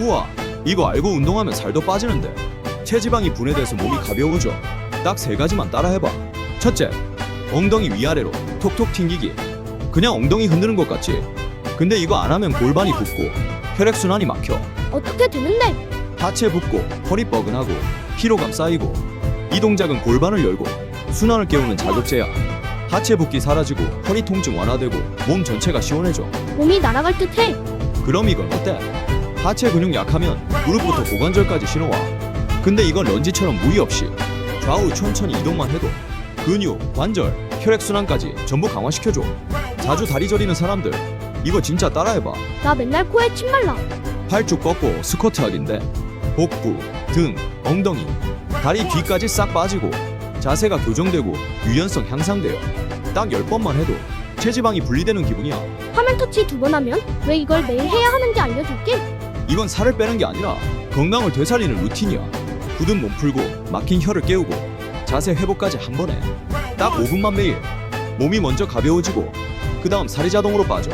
우와, 이거 알고 운동하면 살도 빠지는데. 체지방이 분해돼서 몸이 가벼워져. 딱 세 가지만 따라해봐. 첫째, 엉덩이 위아래로 톡톡 튕기기. 그냥 엉덩이 흔드는 것 같지? 근데 이거 안 하면 골반이 붓고 혈액순환이 막혀. 어떻게 되는데? 하체 붓고 허리 뻐근하고 피로감 쌓이고 이 동작은 골반을 열고 순환을 깨우는 자극제야. 하체 붓기 사라지고 허리 통증 완화되고 몸 전체가 시원해져. 몸이 날아갈 듯해. 그럼 이건 어때? 하체 근육 약하면 무릎부터 고관절까지 신어와. 근데 이건 런지처럼 무리 없이 좌우 천천히 이동만 해도 근육, 관절, 혈액순환까지 전부 강화시켜줘. 자주 다리 저리는 사람들 이거 진짜 따라해봐. 나 맨날 코에 침 말라. 팔쭉 뻗고 스쿼트 하기인데 복부, 등, 엉덩이, 다리 뒤까지 싹 빠지고 자세가 교정되고 유연성 향상돼요. 딱 10번만 해도 체지방이 분리되는 기분이야. 화면 터치 두 번 하면 왜 이걸 매일 해야 하는지 알려줄게. 이건 살을 빼는 게 아니라 건강을 되살리는 루틴이야. 굳은 몸 풀고 막힌 혀를 깨우고 자세 회복까지 한 번에 딱 5분만 매일 몸이 먼저 가벼워지고 그 다음 살이 자동으로 빠져